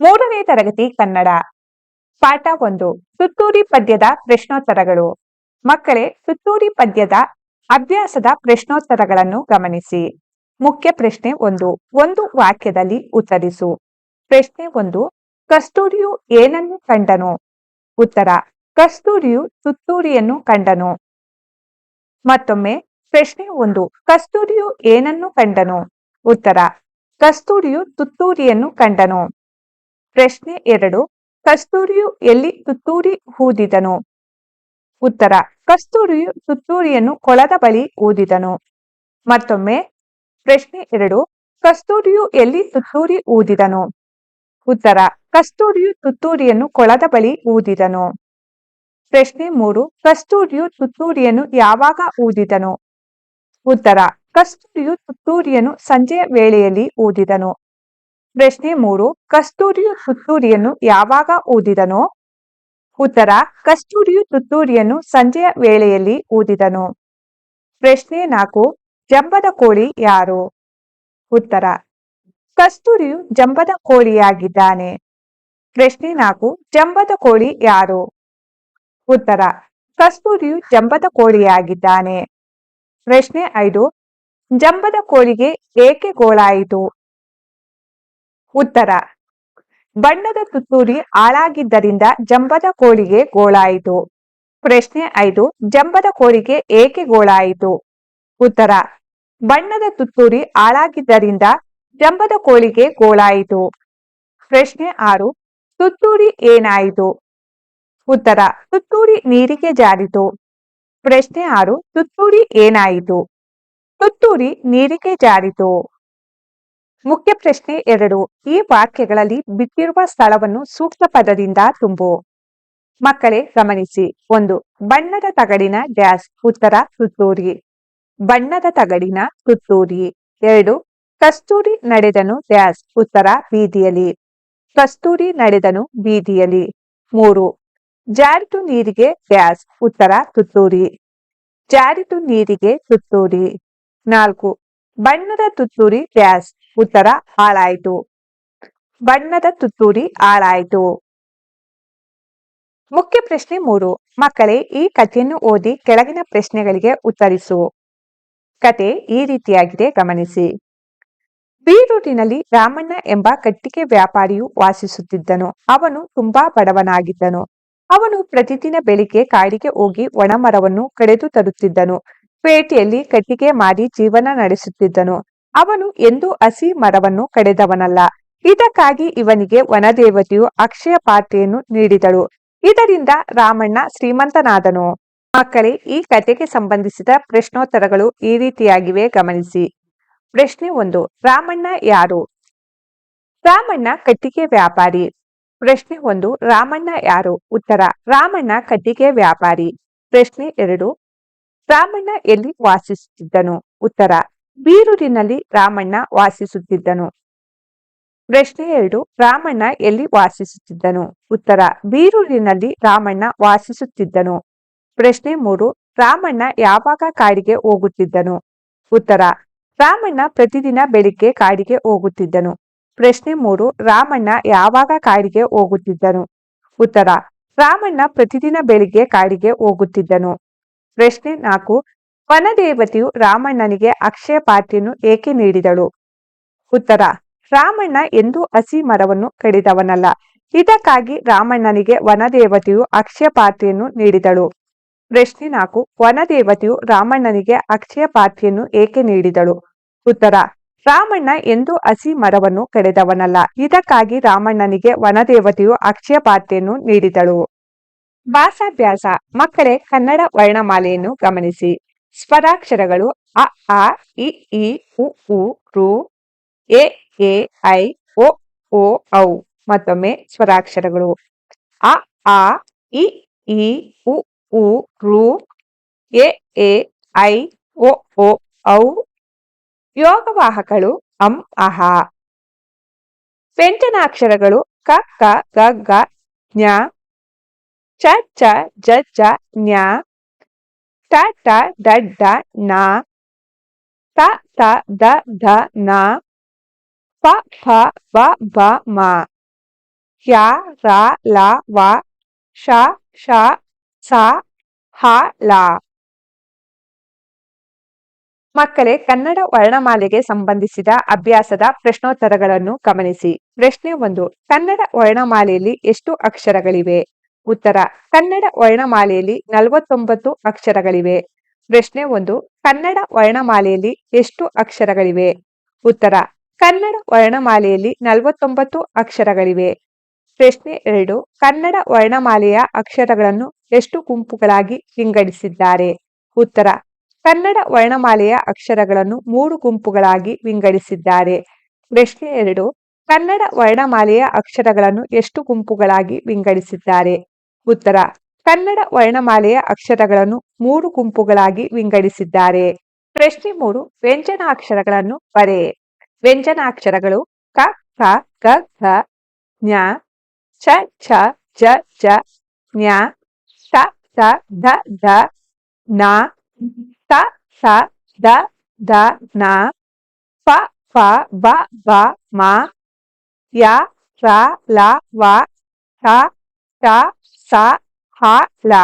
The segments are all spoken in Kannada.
ಮೂರನೇ ತರಗತಿ ಕನ್ನಡ. ಪಾಠ ಒಂದು, ಸುತ್ತೂರಿ ಪದ್ಯದ ಪ್ರಶ್ನೋತ್ತರಗಳು. ಮಕ್ಕಳೇ, ಸುತ್ತೂರಿ ಪದ್ಯದ ಅಭ್ಯಾಸದ ಪ್ರಶ್ನೋತ್ತರಗಳನ್ನು ಗಮನಿಸಿ. ಮುಖ್ಯ ಪ್ರಶ್ನೆ ಒಂದು ಒಂದು ವಾಕ್ಯದಲ್ಲಿ ಉತ್ತರಿಸು. ಪ್ರಶ್ನೆ ಒಂದು, ಕಸ್ತೂರಿಯು ಏನನ್ನು ಕಂಡನು? ಉತ್ತರ, ಕಸ್ತೂರಿಯು ಸುತ್ತೂರಿಯನ್ನು ಕಂಡನು. ಮತ್ತೊಮ್ಮೆ, ಪ್ರಶ್ನೆ ಒಂದು, ಕಸ್ತೂರಿಯು ಏನನ್ನು ಕಂಡನು? ಉತ್ತರ, ಕಸ್ತೂರಿಯು ತುತ್ತೂರಿಯನ್ನು ಕಂಡನು. ಪ್ರಶ್ನೆ ಎರಡು. ಕಸ್ತೂರಿಯು ಎಲ್ಲಿ ತುತ್ತೂರಿ ಊದಿದನು? ಉತ್ತರ. ಕಸ್ತೂರಿಯು ತುತ್ತೂರಿಯನ್ನು ಕೊಳದ ಬಳಿ ಊದಿದನು. ಮತ್ತೊಮ್ಮೆ. ಪ್ರಶ್ನೆ ಎರಡು. ಕಸ್ತೂರಿಯು ಎಲ್ಲಿ ತುತ್ತೂರಿ ಊದಿದನು? ಉತ್ತರ. ಕಸ್ತೂರಿಯು ತುತ್ತೂರಿಯನ್ನು ಕೊಳದ ಬಳಿ ಊದಿದನು. ಪ್ರಶ್ನೆ ಮೂರು. ಕಸ್ತೂರಿಯು ತುತ್ತೂರಿಯನ್ನು ಯಾವಾಗ ಊದಿದನು? ಉತ್ತರ. ಕಸ್ತೂರಿಯು ತುತ್ತೂರಿಯನ್ನು ಸಂಜೆಯ ವೇಳೆಯಲ್ಲಿ ಊದಿದನು. ಪ್ರಶ್ನೆ ಮೂರು ಕಸ್ತೂರಿಯು ತುತ್ತೂರಿಯನ್ನು ಯಾವಾಗ ಊದಿದನು? ಉತ್ತರ ಕಸ್ತೂರಿಯು ತುತ್ತೂರಿಯನ್ನು ಸಂಜೆಯ ವೇಳೆಯಲ್ಲಿ ಊದಿದನು. ಪ್ರಶ್ನೆ ನಾಲ್ಕು, ಜಂಬದ ಕೋಳಿ ಯಾರು? ಉತ್ತರ ಕಸ್ತೂರಿಯು ಜಂಬದ ಕೋಳಿಯಾಗಿದ್ದಾನೆ. ಪ್ರಶ್ನೆ ನಾಲ್ಕು, ಜಂಬದ ಕೋಳಿ ಯಾರು? ಉತ್ತರ ಕಸ್ತೂರಿಯು ಜಂಬದ ಕೋಳಿಯಾಗಿದ್ದಾನೆ. ಪ್ರಶ್ನೆ ಐದು, ಜಂಬದ ಕೋಳಿಗೆ ಏಕೆ ಗೋಳಾಯಿತು? ಉತ್ತರ. ಬಣ್ಣದ ತುತ್ತೂರಿ ಹಾಳಾಗಿದ್ದರಿಂದ ಜಂಬದ ಕೋಳಿಗೆ ಗೋಳಾಯಿತು. ಪ್ರಶ್ನೆ ಐದು, ಜಂಬದ ಕೋಳಿಗೆ ಏಕೆ ಗೋಳಾಯಿತು? ಉತ್ತರ, ಬಣ್ಣದ ತುತ್ತೂರಿ ಹಾಳಾಗಿದ್ದರಿಂದ ಜಂಬದ ಕೋಳಿಗೆ ಗೋಳಾಯಿತು. ಪ್ರಶ್ನೆ ಆರು, ತುತ್ತೂರಿ ಏನಾಯಿತು? ಉತ್ತರ, ತುತ್ತೂರಿ ನೀರಿಗೆ ಜಾರಿತು. ಪ್ರಶ್ನೆ ಆರು, ತುತ್ತೂರಿ ಏನಾಯಿತು? ತುತ್ತೂರಿ ನೀರಿಗೆ ಜಾರಿತು. ಮುಖ್ಯ ಪ್ರಶ್ನೆ ಎರಡು. ಈ ವಾಕ್ಯಗಳಲ್ಲಿ ಬಿಟ್ಟಿರುವ ಸ್ಥಳವನ್ನು ಸೂಕ್ತ ಪದದಿಂದ ತುಂಬು. ಮಕ್ಕಳೇ, ಗಮನಿಸಿ. ಒಂದು, ಬಣ್ಣದ ತಗಡಿನ ಡ್ಯಾಸ್ ಉತ್ತರ, ತುತ್ತೂರಿ. ಬಣ್ಣದ ತಗಡಿನ ತುತ್ತೂರಿ. ಎರಡು, ಕಸ್ತೂರಿ ನಡೆದನು ಡ್ಯಾಸ್ ಉತ್ತರ, ಬೀದಿಯಲ್ಲಿ. ಕಸ್ತೂರಿ ನಡೆದನು ಬೀದಿಯಲ್ಲಿ. ಮೂರು ಜಾರಿತು ನೀರಿಗೆ ಡ್ಯಾಸ್ ಉತ್ತರ, ತುತ್ತೂರಿ. ಜಾರಿತು ನೀರಿಗೆ ತುತ್ತೂರಿ. ನಾಲ್ಕು, ಬಣ್ಣದ ತುತ್ತೂರಿ ಡ್ಯಾಸ್ ಉತ್ತರ ಹಾಳಾಯಿತು. ಬಣ್ಣದ ತುತ್ತೂರಿ ಹಾಳಾಯಿತು. ಮುಖ್ಯ ಪ್ರಶ್ನೆ ಮೂರು. ಮಕ್ಕಳೇ, ಈ ಕಥೆಯನ್ನು ಓದಿ ಕೆಳಗಿನ ಪ್ರಶ್ನೆಗಳಿಗೆ ಉತ್ತರಿಸು. ಕತೆ ಈ ರೀತಿಯಾಗಿದೆ, ಗಮನಿಸಿ. ಬೀರೂರಿನಲ್ಲಿ ರಾಮಣ್ಣ ಎಂಬ ಕಟ್ಟಿಗೆ ವ್ಯಾಪಾರಿಯು ವಾಸಿಸುತ್ತಿದ್ದನು. ಅವನು ತುಂಬಾ ಬಡವನಾಗಿದ್ದನು. ಅವನು ಪ್ರತಿದಿನ ಬೆಳಿಗ್ಗೆ ಕಾಡಿಗೆ ಹೋಗಿ ಒಣಮರವನ್ನು ಕಡೆದು ತರುತ್ತಿದ್ದನು. ಪೇಟೆಯಲ್ಲಿ ಕಟ್ಟಿಗೆ ಮಾರಿ ಜೀವನ ನಡೆಸುತ್ತಿದ್ದನು. ಅವನು ಎಂದೂ ಹಸಿ ಮರವನ್ನು ಕಡೆದವನಲ್ಲ. ಇದಕ್ಕಾಗಿ ಇವನಿಗೆ ವನದೇವತೆಯು ಅಕ್ಷಯ ಪಾತ್ರೆಯನ್ನು ನೀಡಿದಳು. ಇದರಿಂದ ರಾಮಣ್ಣ ಶ್ರೀಮಂತನಾದನು. ಮಕ್ಕಳೇ, ಈ ಕಥೆಗೆ ಸಂಬಂಧಿಸಿದ ಪ್ರಶ್ನೋತ್ತರಗಳು ಈ ರೀತಿಯಾಗಿವೆ, ಗಮನಿಸಿ. ಪ್ರಶ್ನೆ ಒಂದು, ರಾಮಣ್ಣ ಯಾರು? ರಾಮಣ್ಣ ಕಟ್ಟಿಗೆ ವ್ಯಾಪಾರಿ. ಪ್ರಶ್ನೆ ಒಂದು, ರಾಮಣ್ಣ ಯಾರು? ಉತ್ತರ, ರಾಮಣ್ಣ ಕಟ್ಟಿಗೆ ವ್ಯಾಪಾರಿ. ಪ್ರಶ್ನೆ ಎರಡು, ರಾಮಣ್ಣ ಎಲ್ಲಿ ವಾಸಿಸುತ್ತಿದ್ದನು? ಉತ್ತರ ಬೀರೂರಿನಲ್ಲಿ ರಾಮಣ್ಣ ವಾಸಿಸುತ್ತಿದ್ದನು. ಪ್ರಶ್ನೆ ಎರಡು, ರಾಮಣ್ಣ ಎಲ್ಲಿ ವಾಸಿಸುತ್ತಿದ್ದನು? ಉತ್ತರ, ಬೀರೂರಿನಲ್ಲಿ ರಾಮಣ್ಣ ವಾಸಿಸುತ್ತಿದ್ದನು. ಪ್ರಶ್ನೆ ಮೂರು, ರಾಮಣ್ಣ ಯಾವಾಗ ಕಾಡಿಗೆ ಹೋಗುತ್ತಿದ್ದನು? ಉತ್ತರ, ರಾಮಣ್ಣ ಪ್ರತಿದಿನ ಬೆಳಿಗ್ಗೆ ಕಾಡಿಗೆ ಹೋಗುತ್ತಿದ್ದನು. ಪ್ರಶ್ನೆ ಮೂರು, ರಾಮಣ್ಣ ಯಾವಾಗ ಕಾಡಿಗೆ ಹೋಗುತ್ತಿದ್ದನು? ಉತ್ತರ, ರಾಮಣ್ಣ ಪ್ರತಿದಿನ ಬೆಳಿಗ್ಗೆ ಕಾಡಿಗೆ ಹೋಗುತ್ತಿದ್ದನು. ಪ್ರಶ್ನೆ ನಾಲ್ಕು ವನದೇವತೆಯು ರಾಮಣ್ಣನಿಗೆ ಅಕ್ಷಯ ಪಾತ್ರೆಯನ್ನು ಏಕೆ ನೀಡಿದಳು? ಉತ್ತರ, ರಾಮಣ್ಣ ಎಂದೂ ಹಸಿ ಮರವನ್ನು ಕಡಿದವನಲ್ಲ. ಇದಕ್ಕಾಗಿ ರಾಮಣ್ಣನಿಗೆ ವನದೇವತೆಯು ಅಕ್ಷಯ ಪಾತ್ರೆಯನ್ನು ನೀಡಿದಳು. ಪ್ರಶ್ನೆ ನಾಲ್ಕು, ವನದೇವತೆಯು ರಾಮಣ್ಣನಿಗೆ ಅಕ್ಷಯ ಪಾತ್ರೆಯನ್ನು ಏಕೆ ನೀಡಿದಳು? ಉತ್ತರ, ರಾಮಣ್ಣ ಎಂದೂ ಹಸಿ ಮರವನ್ನು ಕಡೆದವನಲ್ಲ. ಇದಕ್ಕಾಗಿ ರಾಮಣ್ಣನಿಗೆ ವನದೇವತೆಯು ಅಕ್ಷಯ ಪಾತ್ರೆಯನ್ನು ನೀಡಿದಳು. ಭಾಸಾಭ್ಯಾಸ ಮಕ್ಕಳೇ, ಕನ್ನಡ ವರ್ಣಮಾಲೆಯನ್ನು ಗಮನಿಸಿ. ಸ್ವರಾಕ್ಷರಗಳು ಅ, ಆ, ಇ ಇ ಉ ಉ, ರು, ಎ ಎ, ಐ, ಒ ಓ ಔ, ಮತ್ತೊಮ್ಮೆ ಸ್ವರಾಕ್ಷರಗಳು ಅ, ಆ, ಇ ಇ ಉ ಉ, ರು, ಎ ಎ, ಐ, ಒ ಓ ಔ, ಯೋಗವಾಹಕಗಳು, ಅಂ, ಅಹ. ವ್ಯಂಜನಾಕ್ಷರಗಳು, ಕ ಕ, ಗ ಗ, ಜ್ಞ, ಚ ಚ, ಜ ಜ, ಜ್ಞ ಟ ಟ ಡ ಡ ನ, ತ ತ, ದ ಧ ನ, ಪ ಫ ಬ ಬ ಮ, ಯ, ರ, ಲ, ವ, ಶ ಶ, ಸ, ಹ, ಲ. ಮಕ್ಕಳೇ, ಕನ್ನಡ ವರ್ಣಮಾಲೆಗೆ ಸಂಬಂಧಿಸಿದ ಅಭ್ಯಾಸದ ಪ್ರಶ್ನೋತ್ತರಗಳನ್ನು ಗಮನಿಸಿ. ಪ್ರಶ್ನೆ ಒಂದು, ಕನ್ನಡ ವರ್ಣಮಾಲೆಯಲ್ಲಿ ಎಷ್ಟು ಅಕ್ಷರಗಳಿವೆ? ಉತ್ತರ, ಕನ್ನಡ ವರ್ಣಮಾಲೆಯಲ್ಲಿ ನಲವತ್ತೊಂಬತ್ತು ಅಕ್ಷರಗಳಿವೆ. ಪ್ರಶ್ನೆ ಒಂದು, ಕನ್ನಡ ವರ್ಣಮಾಲೆಯಲ್ಲಿ ಎಷ್ಟು ಅಕ್ಷರಗಳಿವೆ? ಉತ್ತರ, ಕನ್ನಡ ವರ್ಣಮಾಲೆಯಲ್ಲಿ ನಲವತ್ತೊಂಬತ್ತು ಅಕ್ಷರಗಳಿವೆ. ಪ್ರಶ್ನೆ ಎರಡು, ಕನ್ನಡ ವರ್ಣಮಾಲೆಯ ಅಕ್ಷರಗಳನ್ನು ಎಷ್ಟು ಗುಂಪುಗಳಾಗಿ ವಿಂಗಡಿಸಿದ್ದಾರೆ? ಉತ್ತರ, ಕನ್ನಡ ವರ್ಣಮಾಲೆಯ ಅಕ್ಷರಗಳನ್ನು ಮೂರು ಗುಂಪುಗಳಾಗಿ ವಿಂಗಡಿಸಿದ್ದಾರೆ. ಪ್ರಶ್ನೆ ಎರಡು, ಕನ್ನಡ ವರ್ಣಮಾಲೆಯ ಅಕ್ಷರಗಳನ್ನು ಎಷ್ಟು ಗುಂಪುಗಳಾಗಿ ವಿಂಗಡಿಸಿದ್ದಾರೆ? ಉತ್ತರ. ಕನ್ನಡ ವರ್ಣಮಾಲೆಯ ಅಕ್ಷರಗಳನ್ನು ಮೂರು ಗುಂಪುಗಳಾಗಿ ವಿಂಗಡಿಸಿದ್ದಾರೆ. ಪ್ರಶ್ನೆ ಮೂರು, ವ್ಯಂಜನಾಕ್ಷರಗಳನ್ನು ಬರೆ. ವ್ಯಂಜನಾಕ್ಷರಗಳು ಕ ಖ ಗ, ಘ ಜ್ಞ ಚ ಛ ಜ ಜ ಜ್ಞ ಸ ಸ, ಧ ಧ, ನ, ಸ ಸ, ದ ದ, ನ ಫ ಫ ಬ ಬ, ಮ, ಯ, ರ, ಲ, ವ ಟ ಟ ಸ, ಹ, ಲ.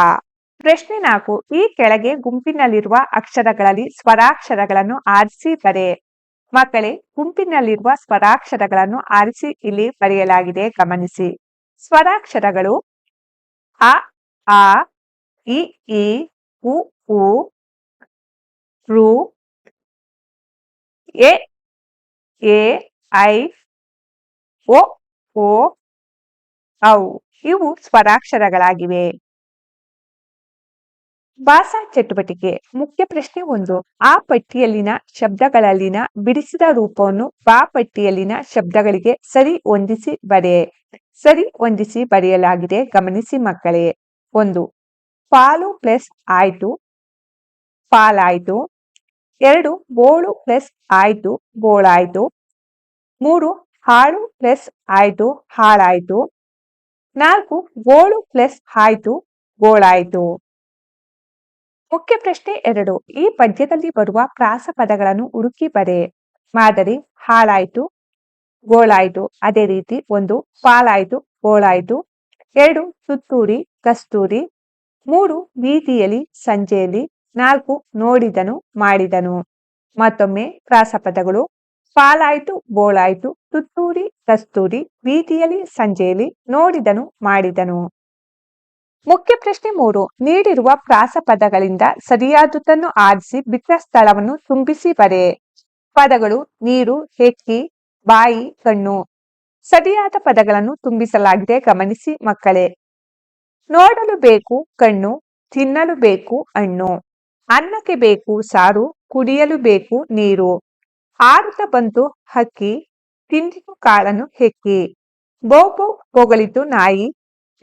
ಪ್ರಶ್ನೆ ನಾಲ್ಕು. ಈ ಕೆಳಗೆ ಗುಂಪಿನಲ್ಲಿರುವ ಅಕ್ಷರಗಳಲ್ಲಿ ಸ್ವರಾಕ್ಷರಗಳನ್ನು ಆರಿಸಿ ಬರೆ ಮಕ್ಕಳೇ, ಗುಂಪಿನಲ್ಲಿರುವ ಸ್ವರಾಕ್ಷರಗಳನ್ನು ಆರಿಸಿ ಇಲ್ಲಿ ಬರೆಯಲಾಗಿದೆ. ಗಮನಿಸಿ. ಸ್ವರಾಕ್ಷರಗಳು ಅ, ಆ, ಇ ಇ, ಉ ಉ, ರು, ಎ ಎ, ಐ ಓ ಓ ಔ. ಇವು ಸ್ವರಾಕ್ಷರಗಳಾಗಿವೆ. ಭಾಷಾ ಚಟುವಟಿಕೆ. ಮುಖ್ಯ ಪ್ರಶ್ನೆ ಒಂದು. ಆ ಪಟ್ಟಿಯಲ್ಲಿನ ಶಬ್ದಗಳಲ್ಲಿನ ಬಿಡಿಸಿದ ರೂಪವನ್ನು ಬಾ ಪಟ್ಟಿಯಲ್ಲಿನ ಶಬ್ದಗಳಿಗೆ ಸರಿ ಹೊಂದಿಸಿ ಬರೆ. ಸರಿ ಹೊಂದಿಸಿ ಬರೆಯಲಾಗಿದೆ. ಗಮನಿಸಿ ಮಕ್ಕಳೇ. ಒಂದು. ಪಾಲು ಪ್ಲಸ್ ಆಯ್ತು. ಪಾಲಾಯ್ತು. ಎರಡು. ಬೋಳು ಪ್ಲಸ್ ಆಯ್ತು. ಬೋಳಾಯ್ತು. ಮೂರು. ಹಾಳು ಪ್ಲಸ್ ಆಯ್ತು. ಹಾಳಾಯ್ತು. ನಾಲ್ಕು ಗೋಳು ಪ್ಲಸ್ ಆಯ್ತು ಗೋಳಾಯ್ತು ಮುಖ್ಯ ಪ್ರಶ್ನೆ ಎರಡು. ಈ ಪದ್ಯದಲ್ಲಿ ಬರುವ ಪ್ರಾಸ ಪದಗಳನ್ನು ಹುಡುಕಿ ಬರೆ. ಮಾದರಿ ಹಾಳಾಯ್ತು ಗೋಳಾಯ್ತು ಅದೇ ರೀತಿ ಒಂದು ಪಾಲಾಯ್ತು ಗೋಳಾಯ್ತು ಎರಡು ಸುತ್ತೂರಿ, ಕಸ್ತೂರಿ. ಮೂರು ಬೀದಿಯಲ್ಲಿ, ಸಂಜೆಯಲ್ಲಿ. ನಾಲ್ಕು ನೋಡಿದನು, ಮಾಡಿದನು. ಮತ್ತೊಮ್ಮೆ ಪ್ರಾಸಪದಗಳು ಪಾಲಾಯ್ತು ಬೋಳಾಯ್ತು, ತುತ್ತೂರಿ, ಕಸ್ತೂರಿ ಬೀದಿಯಲ್ಲಿ ಸಂಜೆಯಲ್ಲಿ ನೋಡಿದನು, ಮಾಡಿದನು. ಮುಖ್ಯ ಪ್ರಶ್ನೆ ಮೂರು. ನೀಡಿರುವ ಪ್ರಾಸಪದಗಳಿಂದ ಸರಿಯಾದುದನ್ನು ಆರಿಸಿ ಬಿಟ್ಟ ಸ್ಥಳವನ್ನು ತುಂಬಿಸಿ ಬರೆ ಪದಗಳು ನೀರು, ಹೆಕ್ಕಿ, ಬಾಯಿ, ಕಣ್ಣು. ಸರಿಯಾದ ಪದಗಳನ್ನು ತುಂಬಿಸಲಾಗಿದೆ, ಗಮನಿಸಿ ಮಕ್ಕಳೇ. ನೋಡಲು ಬೇಕು, ಕಣ್ಣು, ತಿನ್ನಲು ಬೇಕು, ಹಣ್ಣು. ಅನ್ನಕ್ಕೆ ಬೇಕು, ಸಾರು, ಕುಡಿಯಲು ಬೇಕು, ನೀರು. ಹಾರುತ್ತ ಬಂತು ಹಕ್ಕಿ ತಿಂದಿತು ಕಾಳನ್ನು ಹೆಕ್ಕಿ. ಬೋಬೋ ಹೊಗಳಿತು ನಾಯಿ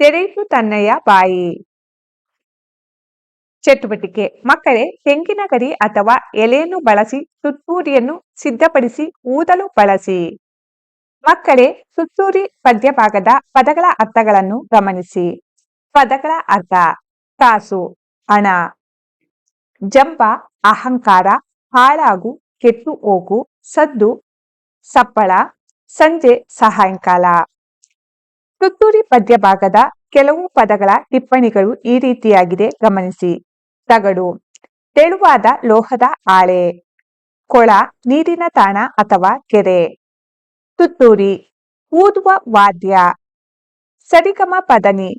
ತೆರೆಯಿತು ತನ್ನಯ್ಯ ಬಾಯಿ. ಚಟುವಟಿಕೆ. ಮಕ್ಕಳೇ, ತೆಂಗಿನ ಗರಿ ಅಥವಾ ಎಲೆಯನ್ನು ಬಳಸಿ ಸುತ್ತೂರಿಯನ್ನು ಸಿದ್ಧಪಡಿಸಿ ಊದಲು ಬಳಸಿ. ಮಕ್ಕಳೇ, ಸುತ್ತೂರಿ ಪದ್ಯ ಭಾಗದ ಪದಗಳ ಅರ್ಥಗಳನ್ನು ಗಮನಿಸಿ. ಪದಗಳ ಅರ್ಥ, ಕಾಸು, ಹಣ. ಜಂಪ ಅಹಂಕಾರ, ಹಾಳಾಗು ಕೆಟ್ಟು ಹೋಗು, ಸದ್ದು, ಸಪ್ಪಳ, ಸಂಜೆ, ಸಾಯಂಕಾಲ. ತುತ್ತೂರಿ ಪದ್ಯ ಭಾಗದ ಕೆಲವು ಪದಗಳ ಟಿಪ್ಪಣಿಗಳು ಈ ರೀತಿಯಾಗಿದೆ, ಗಮನಿಸಿ. ತಗಡು, ತೆಳುವಾದ ಲೋಹದ ಆಳೆ. ಕೊಳ, ನೀರಿನ ತಾಣ ಅಥವಾ ಕೆರೆ. ತುತ್ತೂರಿ, ಊದುವ ವಾದ್ಯ. ಸರಿಗಮ ಪದನಿ,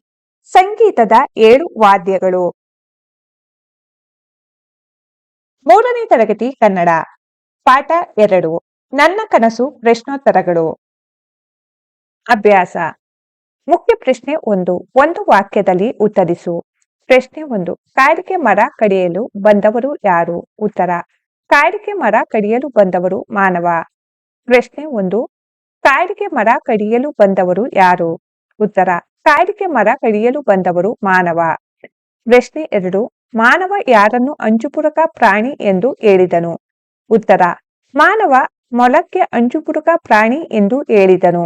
ಸಂಗೀತದ ಏಳು ವಾದ್ಯಗಳು. ಮೂರನೇ ತರಗತಿ ಕನ್ನಡ. ಪಾಠ ಎರಡು. ನನ್ನ ಕನಸು ಪ್ರಶ್ನೋತ್ತರಗಳು. ಅಭ್ಯಾಸ. ಮುಖ್ಯ ಪ್ರಶ್ನೆ ಒಂದು. ಒಂದು ವಾಕ್ಯದಲ್ಲಿ ಉತ್ತರಿಸು. ಪ್ರಶ್ನೆ ಒಂದು. ಕಾಡಿಗೆ ಮರ ಕಡಿಯಲು ಬಂದವರು ಯಾರು? ಉತ್ತರ. ಕಾಡಿಗೆ ಮರ ಕಡಿಯಲು ಬಂದವರು ಮಾನವ. ಪ್ರಶ್ನೆ ಒಂದು. ಕಾಡಿಗೆ ಮರ ಕಡಿಯಲು ಬಂದವರು ಯಾರು? ಉತ್ತರ. ಕಾಡಿಗೆ ಮರ ಕಡಿಯಲು ಬಂದವರು ಮಾನವ. ಪ್ರಶ್ನೆ ಎರಡು. ಮಾನವ ಯಾರನ್ನು ಅಂಜುಪುರಕ ಪ್ರಾಣಿ ಎಂದು ಹೇಳಿದನು? ಉತ್ತರ. ಮಾನವ ಮೊಲಕ್ಕೆ ಅಂಜುಪುಡುಕ ಪ್ರಾಣಿ ಎಂದು ಹೇಳಿದನು.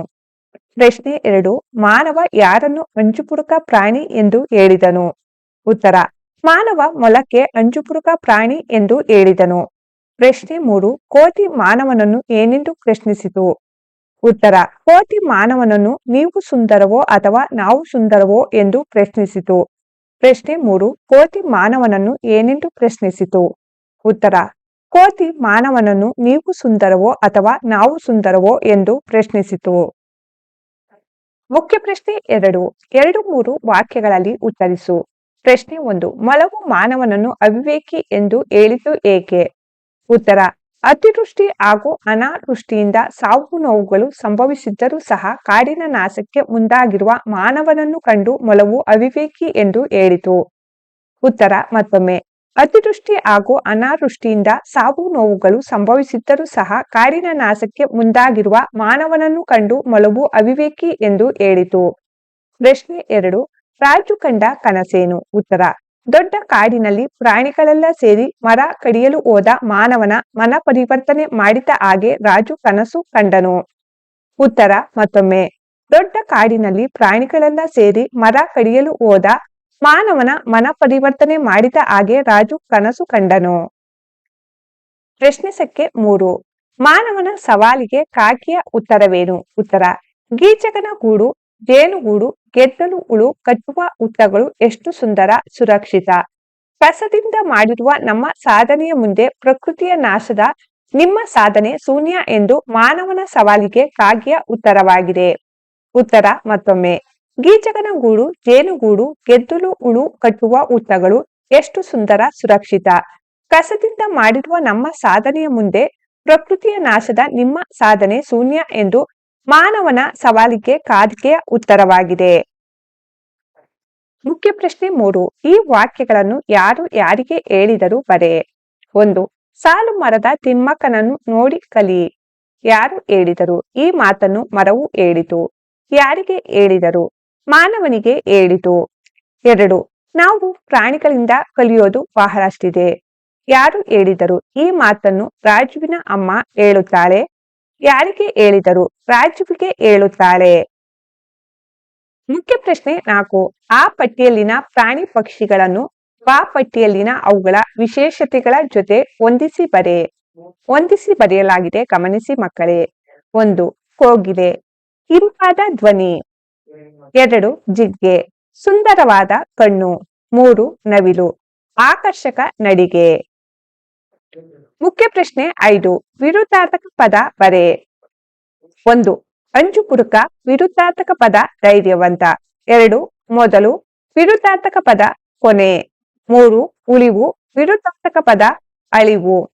ಪ್ರಶ್ನೆ ಎರಡು, ಮಾನವ ಯಾರನ್ನು ಅಂಜುಪುಡುಕ ಪ್ರಾಣಿ ಎಂದು ಹೇಳಿದನು? ಉತ್ತರ, ಮಾನವ ಮೊಲಕ್ಕೆ ಅಂಜುಪುರುಕ ಪ್ರಾಣಿ ಎಂದು ಹೇಳಿದನು. ಪ್ರಶ್ನೆ ಮೂರು, ಕೋತಿ ಮಾನವನನ್ನು ಏನೆಂದು ಪ್ರಶ್ನಿಸಿತು? ಉತ್ತರ, ಕೋತಿ ಮಾನವನನ್ನು ನೀವು ಸುಂದರವೋ ಅಥವಾ ನಾವು ಸುಂದರವೋ ಎಂದು ಪ್ರಶ್ನಿಸಿತು. ಪ್ರಶ್ನೆ ಮೂರು, ಕೋತಿ ಮಾನವನನ್ನು ಏನೆಂದು ಪ್ರಶ್ನಿಸಿತು? ಉತ್ತರ ಕೋತಿ ಮಾನವನನ್ನು ನೀವು ಸುಂದರವೋ ಅಥವಾ ನಾವು ಸುಂದರವೋ ಎಂದು ಪ್ರಶ್ನಿಸಿತು. ಮುಖ್ಯ ಪ್ರಶ್ನೆ ಎರಡು. ಎರಡು ಮೂರು ವಾಕ್ಯಗಳಲ್ಲಿ ಉತ್ತರಿಸು. ಪ್ರಶ್ನೆ ಒಂದು. ಮಲವು ಮಾನವನನ್ನು ಅವಿವೇಕಿ ಎಂದು ಹೇಳಿತು ಏಕೆ? ಉತ್ತರ. ಅತಿವೃಷ್ಟಿ ಹಾಗೂ ಅನಾವೃಷ್ಟಿಯಿಂದ ಸಾವು ನೋವುಗಳು ಸಂಭವಿಸಿದ್ದರೂ ಸಹ ಕಾಡಿನ ನಾಶಕ್ಕೆ ಮುಂದಾಗಿರುವ ಮಾನವನನ್ನು ಕಂಡು ಮೊಲವು ಅವಿವೇಕಿ ಎಂದು ಹೇಳಿತು. ಉತ್ತರ. ಮತ್ತೊಮ್ಮೆ. ಅತಿವೃಷ್ಟಿ ಹಾಗೂ ಅನಾವೃಷ್ಟಿಯಿಂದ ಸಾವು ನೋವುಗಳು ಸಂಭವಿಸಿದ್ದರೂ ಸಹ ಕಾಡಿನ ನಾಶಕ್ಕೆ ಮುಂದಾಗಿರುವ ಮಾನವನನ್ನು ಕಂಡು ಮೊಲವು ಅವಿವೇಕಿ ಎಂದು ಹೇಳಿತು. ಪ್ರಶ್ನೆ ಎರಡು, ರಾಜು ಕಂಡ ಕನಸೇನು? ಉತ್ತರ, ದೊಡ್ಡ ಕಾಡಿನಲ್ಲಿ ಪ್ರಾಣಿಗಳೆಲ್ಲ ಸೇರಿ ಮರ ಕಡಿಯಲು ಹೋದ ಮಾನವನ ಮನ ಪರಿವರ್ತನೆ ಮಾಡಿದ ಹಾಗೆ ರಾಜು ಕನಸು ಕಂಡನು. ಉತ್ತರ, ಮತ್ತೊಮ್ಮೆ, ದೊಡ್ಡ ಕಾಡಿನಲ್ಲಿ ಪ್ರಾಣಿಗಳೆಲ್ಲ ಸೇರಿ ಮರ ಕಡಿಯಲು ಹೋದ ಮಾನವನ ಮನ ಪರಿವರ್ತನೆ ಮಾಡಿದ ಹಾಗೆ ರಾಜು ಕನಸು ಕಂಡನು. ಪ್ರಶ್ನಿಸಕ್ಕೆ ಮೂರು. ಮಾನವನ ಸವಾಲಿಗೆ ಕಾಕಿಯ ಉತ್ತರವೇನು? ಉತ್ತರ, ಗೀಚಕನ ಗೂಡು, ಜೇನುಗೂಡು, ಗೆದ್ದಲು ಹುಳು ಕಟ್ಟುವ ಉತ್ತಗಳು ಎಷ್ಟು ಸುಂದರ, ಸುರಕ್ಷಿತ. ಕಸದಿಂದ ಮಾಡಿರುವ ನಮ್ಮ ಸಾಧನೆಯ ಮುಂದೆ ಪ್ರಕೃತಿಯ ನಾಶದ ನಿಮ್ಮ ಸಾಧನೆ ಶೂನ್ಯ ಎಂದು ಮಾನವನ ಸವಾಲಿಗೆ ಕಾಗಿಯ ಉತ್ತರವಾಗಿದೆ. ಉತ್ತರ ಮತ್ತೊಮ್ಮೆ. ಗೀಚಕನ ಗೂಡು ಜೇನುಗೂಡು, ಗೆದ್ದಲು ಉಳು ಕಟ್ಟುವ ಉತ್ತಗಳು ಎಷ್ಟು ಸುಂದರ ಸುರಕ್ಷಿತ. ಕಸದಿಂದ ಮಾಡಿರುವ ನಮ್ಮ ಸಾಧನೆಯ ಮುಂದೆ ಪ್ರಕೃತಿಯ ನಾಶದ ನಿಮ್ಮ ಸಾಧನೆ ಶೂನ್ಯ ಎಂದು ಮಾನವನ ಸವಾಲಿಗೆ ಕಾದಿಕೆಯ ಉತ್ತರವಾಗಿದೆ. ಮುಖ್ಯ ಪ್ರಶ್ನೆ ಮೂರು. ಈ ವಾಕ್ಯಗಳನ್ನು ಯಾರು ಯಾರಿಗೆ ಹೇಳಿದರು ಬರೆ. ಒಂದು. ಸಾಲು ಮರದ ತಿಮ್ಮಕ್ಕನನ್ನು ನೋಡಿ ಕಲಿ. ಯಾರು ಹೇಳಿದರು? ಈ ಮಾತನ್ನು ಮರವು ಹೇಳಿತು. ಯಾರಿಗೆ ಹೇಳಿದರು? ಮಾನವನಿಗೆ ಏಳಿತು. ಎರಡು, ನಾವು ಪ್ರಾಣಿಗಳಿಂದ ಕಲಿಯೋದು ಬಹಳಷ್ಟಿದೆ. ಯಾರು ಹೇಳಿದರು ಈ ಮಾತನ್ನು ರಾಜುವಿನ ಅಮ್ಮ ಹೇಳುತ್ತಾಳೆ? ಯಾರಿಗೆ ಹೇಳಿದರು ರಾಜುವಿಗೆ ಹೇಳುತ್ತಾಳೆ? ಮುಖ್ಯ ಪ್ರಶ್ನೆ ನಾಲ್ಕು, ಆ ಪಟ್ಟಿಯಲ್ಲಿನ ಪ್ರಾಣಿ ಪಕ್ಷಿಗಳನ್ನು ಆ ಪಟ್ಟಿಯಲ್ಲಿನ ಅವುಗಳ ವಿಶೇಷತೆಗಳ ಜೊತೆ ಹೊಂದಿಸಿ ಬರೆ. ಹೊಂದಿಸಿ ಬರೆಯಲಾಗಿದೆ, ಗಮನಿಸಿ ಮಕ್ಕಳೇ. ಒಂದು, ಕೋಗಿಲೆ. ಇಂಪಾದ ಧ್ವನಿ. ಎರಡು ಜಿಗ್ಗೆ ಸುಂದರವಾದ ಕಣ್ಣು, ಮೂರು ನವಿಲು. ಆಕರ್ಷಕ ನಡಿಗೆ. ಮುಖ್ಯ ಪ್ರಶ್ನೆ ಐದು, ವಿರುದ್ಧಾರ್ಥಕ ಪದ ಬರೆ. ಒಂದು, ಅಂಜು ವಿರುದ್ಧಾರ್ಥಕ ಪದ ಧೈರ್ಯವಂತ. ಎರಡು, ಮೊದಲು ವಿರುದ್ಧಾರ್ಥಕ ಪದ ಕೊನೆ. ಮೂರು, ಉಳಿವು ವಿರುದ್ಧಾರ್ಥಕ ಪದ ಅಳಿವು.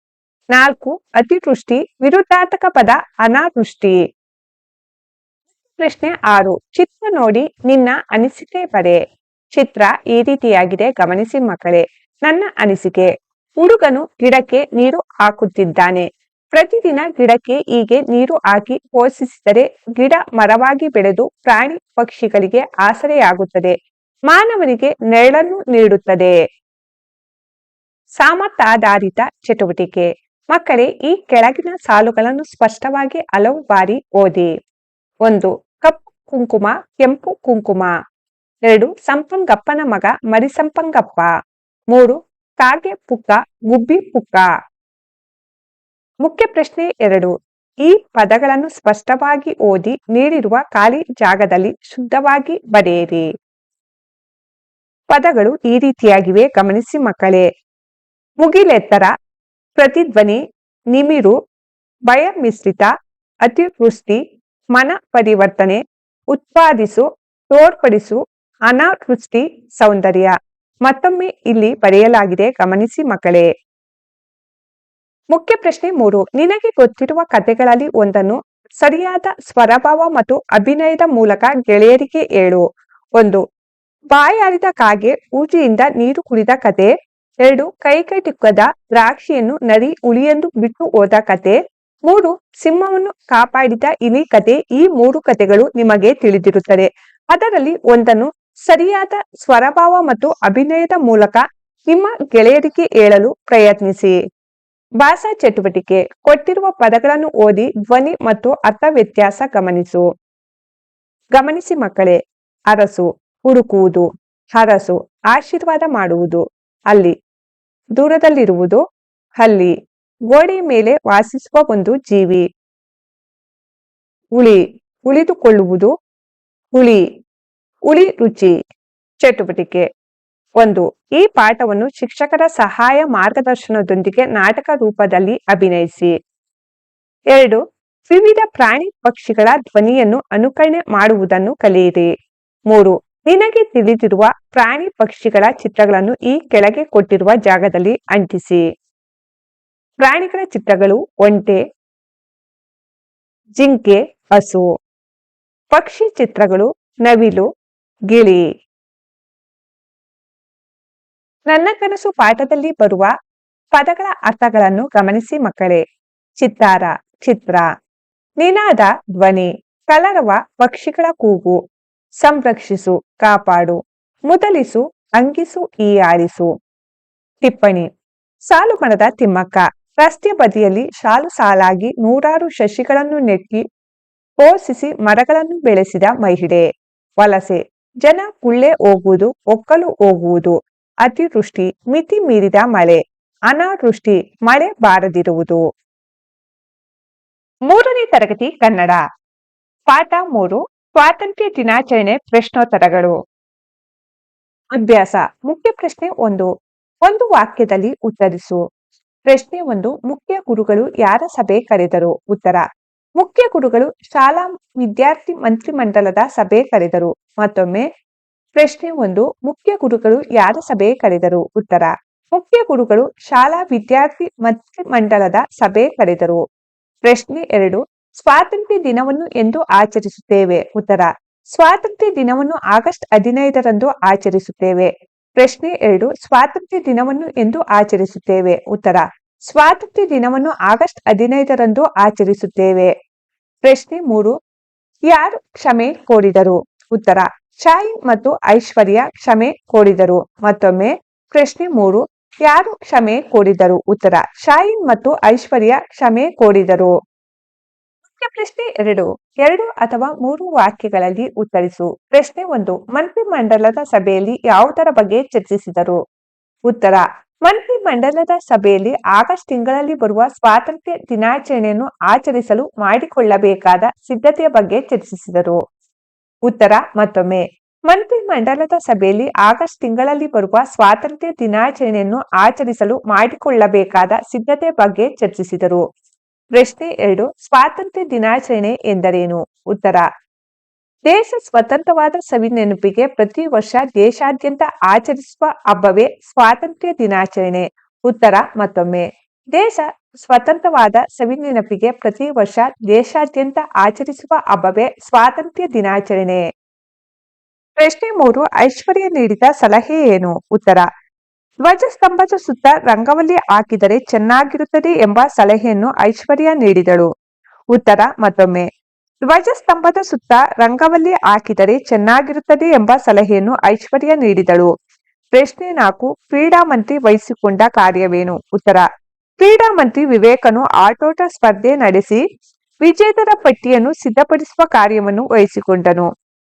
ನಾಲ್ಕು, ಅತಿವೃಷ್ಟಿ ವಿರುದ್ಧಾರ್ಥಕ ಪದ ಅನಾವೃಷ್ಟಿ. ಪ್ರಶ್ನೆ ಆರು. ಚಿತ್ರ ನೋಡಿ, ನಿನ್ನ ಅನಿಸಿಕೆ ಬರೆ. ಚಿತ್ರ ಈ ರೀತಿಯಾಗಿದೆ, ಗಮನಿಸಿ ಮಕ್ಕಳೇ. ನನ್ನ ಅನಿಸಿಕೆ, ಹುಡುಗನು ಗಿಡಕ್ಕೆ ನೀರು ಹಾಕುತ್ತಿದ್ದಾನೆ. ಪ್ರತಿದಿನ ಗಿಡಕ್ಕೆ ಹೀಗೆ ನೀರು ಹಾಕಿ ಪೋಷಿಸಿದರೆ ಗಿಡ ಮರವಾಗಿ ಬೆಳೆದು ಪ್ರಾಣಿ ಪಕ್ಷಿಗಳಿಗೆ ಆಸರೆಯಾಗುತ್ತದೆ. ಮಾನವನಿಗೆ ನೆರಳನ್ನು ನೀಡುತ್ತದೆ. ಸಾಮರ್ಥಾಧಾರಿತ ಚಟುವಟಿಕೆ. ಮಕ್ಕಳೇ, ಈ ಕೆಳಗಿನ ಸಾಲುಗಳನ್ನು ಸ್ಪಷ್ಟವಾಗಿ ಹಲವು ಬಾರಿ ಓದಿ. ಒಂದು ಕುಂಕುಮ, ಕೆಂಪು ಕುಂಕುಮ. ಎರಡು ಸಂಪಂಗಪ್ಪನ ಮಗ ಮರಿಸಂಪಂಗಪ್ಪ ಮೂರು, ಕಾಗೆ ಪುಕ್ಕ, ಗುಬ್ಬಿ ಪುಕ್ಕ. ಮುಖ್ಯ ಪ್ರಶ್ನೆ ಎರಡು. ಈ ಪದಗಳನ್ನು ಸ್ಪಷ್ಟವಾಗಿ ಓದಿ ನೀಡಿರುವ ಖಾಲಿ ಜಾಗದಲ್ಲಿ ಶುದ್ಧವಾಗಿ ಬರೆಯಿರಿ. ಪದಗಳು ಈ ರೀತಿಯಾಗಿವೆ, ಗಮನಿಸಿ ಮಕ್ಕಳೇ. ಮುಗಿಲೆತ್ತರ, ಪ್ರತಿಧ್ವನಿ, ನಿಮಿರು ಭಯ ಮಿಶ್ರಿತ ಅತಿವೃಷ್ಟಿ, ಮನ ಪರಿವರ್ತನೆ ಉತ್ಪಾದಿಸು ತೋರ್ಪಡಿಸು ಅನಾವೃಷ್ಟಿ ಸೌಂದರ್ಯ. ಮತ್ತೊಮ್ಮೆ ಇಲ್ಲಿ ಬರೆಯಲಾಗಿದೆ, ಗಮನಿಸಿ ಮಕ್ಕಳೇ. ಮುಖ್ಯ ಪ್ರಶ್ನೆ ಮೂರು. ನಿನಗೆ ಗೊತ್ತಿರುವ ಕಥೆಗಳಲ್ಲಿ ಒಂದನ್ನು ಸರಿಯಾದ ಸ್ವರಭಾವ ಮತ್ತು ಅಭಿನಯದ ಮೂಲಕ ಗೆಳೆಯರಿಗೆ ಹೇಳು. ಒಂದು, ಬಾಯಾರಿದ ಕಾಗೆ ಊಜಿಯಿಂದ ನೀರು ಕುಡಿದ ಕತೆ ಎರಡು ಕೈಕಟಿಕ್ಕದ ದ್ರಾಕ್ಷಿಯನ್ನು ನರಿ ಉಳಿಯೆಂದು ಬಿಟ್ಟು ಹೋದ ಕತೆ ಮೂರು ಸಿಂಹವನ್ನು ಕಾಪಾಡಿದ ಇಲಿ ಕತೆ ಈ ಮೂರು ಕತೆಗಳು ನಿಮಗೆ ತಿಳಿದಿರುತ್ತದೆ. ಅದರಲ್ಲಿ ಒಂದನ್ನು ಸರಿಯಾದ ಸ್ವರಭಾವ ಮತ್ತು ಅಭಿನಯದ ಮೂಲಕ ನಿಮ್ಮ ಗೆಳೆಯರಿಗೆ ಹೇಳಲು ಪ್ರಯತ್ನಿಸಿ. ಭಾಷಾ ಚಟುವಟಿಕೆ, ಕೊಟ್ಟಿರುವ ಪದಗಳನ್ನು ಓದಿ ಧ್ವನಿ ಮತ್ತು ಅರ್ಥ ವ್ಯತ್ಯಾಸ ಗಮನಿಸು. ಗಮನಿಸಿ ಮಕ್ಕಳೇ, ಅರಸು ಹುಡುಕುವುದು ಹರಸು ಆಶೀರ್ವಾದ ಮಾಡುವುದು. ಅಲ್ಲಿ ದೂರದಲ್ಲಿರುವುದು, ಅಲ್ಲಿ ಗೋಡೆ ಮೇಲೆ ವಾಸಿಸುವ ಒಂದು ಜೀವಿ. ಹುಳಿ, ಉಳಿದುಕೊಳ್ಳುವುದು ಹುಳಿ ಹುಳಿ ರುಚಿ, ಚಟುವಟಿಕೆ. ಒಂದು, ಈ ಪಾಠವನ್ನು ಶಿಕ್ಷಕರ ಸಹಾಯ ಮಾರ್ಗದರ್ಶನದೊಂದಿಗೆ ನಾಟಕ ರೂಪದಲ್ಲಿ ಅಭಿನಯಿಸಿ. ಎರಡು, ವಿವಿಧ ಪ್ರಾಣಿ ಪಕ್ಷಿಗಳ ಧ್ವನಿಯನ್ನು ಅನುಕರಣೆ ಮಾಡುವುದನ್ನು ಕಲಿಯಿರಿ. ಮೂರು, ನಿನಗೆ ತಿಳಿದಿರುವ ಪ್ರಾಣಿ ಪಕ್ಷಿಗಳ ಚಿತ್ರಗಳನ್ನು ಈ ಕೆಳಗೆ ಕೊಟ್ಟಿರುವ ಜಾಗದಲ್ಲಿ ಅಂಟಿಸಿ. ಪ್ರಾಣಿಗಳ ಚಿತ್ರಗಳು ಒಂಟೆ, ಜಿಂಕೆ, ಹಸು. ಪಕ್ಷಿ ಚಿತ್ರಗಳು ನವಿಲು, ಗಿಳಿ. ನನ್ನ ಕನಸು ಪಾಠದಲ್ಲಿ ಬರುವ ಪದಗಳ ಅರ್ಥಗಳನ್ನು ಗಮನಿಸಿ ಮಕ್ಕಳೇ. ಚಿತ್ತಾರ, ಚಿತ್ರ. ನಿನಾದ ಧ್ವನಿ, ಕಲರವ ಪಕ್ಷಿಗಳ ಕೂಗು. ಸಂರಕ್ಷಿಸು, ಕಾಪಾಡು. ಮುದಲಿಸು, ಅಂಗಿಸು ಈ ಆರಿಸು ಟಿಪ್ಪಣಿ ಸಾಲು ಮರದ ತಿಮ್ಮಕ್ಕ. ರಸ್ತೆ ಬದಿಯಲ್ಲಿ ಸಾಲು ಸಾಲಾಗಿ ನೂರಾರು ಶಶಿಗಳನ್ನು ನೆಟ್ಟಿ ಪೋಷಿಸಿ ಮರಗಳನ್ನು ಬೆಳೆಸಿದ ಮಹಿಳೆ. ವಲಸೆ. ಜನ ಕುಳ್ಳೆ ಹೋಗುವುದು, ಒಕ್ಕಲು ಹೋಗುವುದು. ಅತಿವೃಷ್ಟಿ, ಮಿತಿ ಮೀರಿದ ಮಳೆ. ಅನಾವೃಷ್ಟಿ, ಮಳೆ ಬಾರದಿರುವುದು. ಮೂರನೇ ತರಗತಿ ಕನ್ನಡ. ಪಾಠ ಮೂರು, ಸ್ವಾತಂತ್ರ್ಯ ದಿನಾಚರಣೆ ಪ್ರಶ್ನೋತ್ತರಗಳು. ಅಭ್ಯಾಸ. ಮುಖ್ಯ ಪ್ರಶ್ನೆ ಒಂದು. ಒಂದು ವಾಕ್ಯದಲ್ಲಿ ಉತ್ತರಿಸು. ಪ್ರಶ್ನೆ ಒಂದು, ಮುಖ್ಯ ಗುರುಗಳು ಯಾರ ಸಭೆ ಕರೆದರು? ಉತ್ತರ, ಮುಖ್ಯ ಗುರುಗಳು ಶಾಲಾ ವಿದ್ಯಾರ್ಥಿ ಮಂತ್ರಿಮಂಡಲದ ಸಭೆ ಕರೆದರು. ಮತ್ತೊಮ್ಮೆ, ಪ್ರಶ್ನೆ ಒಂದು, ಮುಖ್ಯ ಗುರುಗಳು ಯಾರ ಸಭೆ ಕರೆದರು? ಉತ್ತರ, ಮುಖ್ಯ ಗುರುಗಳು ಶಾಲಾ ವಿದ್ಯಾರ್ಥಿ ಮಂತ್ರಿಮಂಡಲದ ಸಭೆ ಕರೆದರು. ಪ್ರಶ್ನೆ ಎರಡು, ಸ್ವಾತಂತ್ರ್ಯ ದಿನವನ್ನು ಎಂದು ಆಚರಿಸುತ್ತೇವೆ? ಉತ್ತರ, ಸ್ವಾತಂತ್ರ್ಯ ದಿನವನ್ನು ಆಗಸ್ಟ್ ಹದಿನೈದರಂದು ಆಚರಿಸುತ್ತೇವೆ. ಪ್ರಶ್ನೆ ಎರಡು, ಸ್ವಾತಂತ್ರ್ಯ ದಿನವನ್ನು ಎಂದು ಆಚರಿಸುತ್ತೇವೆ. ಉತ್ತರ, ಸ್ವಾತಂತ್ರ್ಯ ದಿನವನ್ನು ಆಗಸ್ಟ್ ಹದಿನೈದರಂದು ಆಚರಿಸುತ್ತೇವೆ. ಪ್ರಶ್ನೆ ಮೂರು, ಯಾರು ಕ್ಷಮೆ ಕೋರಿದರು? ಉತ್ತರ ಶಾಯಿ ಮತ್ತು ಐಶ್ವರ್ಯ ಕ್ಷಮೆ ಕೋರಿದರು. ಮತ್ತೊಮ್ಮೆ, ಪ್ರಶ್ನೆ ಮೂರು, ಯಾರು ಕ್ಷಮೆ ಕೋರಿದರು? ಉತ್ತರ ಶಾಯಿನ್ ಮತ್ತು ಐಶ್ವರ್ಯ ಕ್ಷಮೆ ಕೋರಿದರು. ಪ್ರಶ್ನೆ ಎರಡು ಎರಡು ಅಥವಾ ಮೂರು ವಾಕ್ಯಗಳಲ್ಲಿ ಉತ್ತರಿಸು. ಪ್ರಶ್ನೆ ಒಂದು ಮಂತ್ರಿ ಮಂಡಲದ ಸಭೆಯಲ್ಲಿ ಯಾವುದರ ಬಗ್ಗೆ ಚರ್ಚಿಸಿದರು? ಉತ್ತರ ಮಂತ್ರಿ ಮಂಡಲದ ಸಭೆಯಲ್ಲಿ ಆಗಸ್ಟ್ ತಿಂಗಳಲ್ಲಿ ಬರುವ ಸ್ವಾತಂತ್ರ್ಯ ದಿನಾಚರಣೆಯನ್ನು ಆಚರಿಸಲು ಮಾಡಿಕೊಳ್ಳಬೇಕಾದ ಸಿದ್ಧತೆಯ ಬಗ್ಗೆ ಚರ್ಚಿಸಿದರು. ಉತ್ತರ, ಮತ್ತೊಮ್ಮೆ ಮಂತ್ರಿ ಮಂಡಲದ ಸಭೆಯಲ್ಲಿ ಆಗಸ್ಟ್ ತಿಂಗಳಲ್ಲಿ ಬರುವ ಸ್ವಾತಂತ್ರ್ಯ ದಿನಾಚರಣೆಯನ್ನು ಆಚರಿಸಲು ಮಾಡಿಕೊಳ್ಳಬೇಕಾದ ಸಿದ್ಧತೆ ಬಗ್ಗೆ ಚರ್ಚಿಸಿದರು. ಪ್ರಶ್ನೆ ಎರಡು, ಸ್ವಾತಂತ್ರ್ಯ ದಿನಾಚರಣೆ ಎಂದರೇನು? ಉತ್ತರ, ದೇಶ ಸ್ವತಂತ್ರವಾದ ಸವಿ ನೆನಪಿಗೆ ಪ್ರತಿ ವರ್ಷ ದೇಶಾದ್ಯಂತ ಆಚರಿಸುವ ಹಬ್ಬವೇ ಸ್ವಾತಂತ್ರ್ಯ ದಿನಾಚರಣೆ. ಉತ್ತರ, ಮತ್ತೊಮ್ಮೆ, ದೇಶ ಸ್ವತಂತ್ರವಾದ ಸವಿ ನೆನಪಿಗೆ ಪ್ರತಿ ವರ್ಷ ದೇಶಾದ್ಯಂತ ಆಚರಿಸುವ ಹಬ್ಬವೇ ಸ್ವಾತಂತ್ರ್ಯ ದಿನಾಚರಣೆ. ಪ್ರಶ್ನೆ ಮೂರು, ಐಶ್ವರ್ಯ ನೀಡಿದ ಸಲಹೆ ಏನು? ಉತ್ತರ ಧ್ವಜಸ್ತಂಭದ ಸುತ್ತ ರಂಗವಲ್ಲಿ ಹಾಕಿದರೆ ಚೆನ್ನಾಗಿರುತ್ತದೆ ಎಂಬ ಸಲಹೆಯನ್ನು ಐಶ್ವರ್ಯ ನೀಡಿದಳು. ಉತ್ತರ ಮತ್ತೊಮ್ಮೆ. ಧ್ವಜಸ್ತಂಭದ ಸುತ್ತ ರಂಗವಲ್ಲಿ ಹಾಕಿದರೆ ಚೆನ್ನಾಗಿರುತ್ತದೆ ಎಂಬ ಸಲಹೆಯನ್ನು ಐಶ್ವರ್ಯ ನೀಡಿದಳು. ಪ್ರಶ್ನೆ ನಾಲ್ಕು ಕ್ರೀಡಾ ಮಂತ್ರಿ ವಹಿಸಿಕೊಂಡ ಕಾರ್ಯವೇನು? ಉತ್ತರ. ಕ್ರೀಡಾ ಮಂತ್ರಿ ವಿವೇಕನು ಆಟೋಟ ಸ್ಪರ್ಧೆ ನಡೆಸಿ ವಿಜೇತರ ಪಟ್ಟಿಯನ್ನು ಸಿದ್ಧಪಡಿಸುವ ಕಾರ್ಯವನ್ನು ವಹಿಸಿಕೊಂಡನು.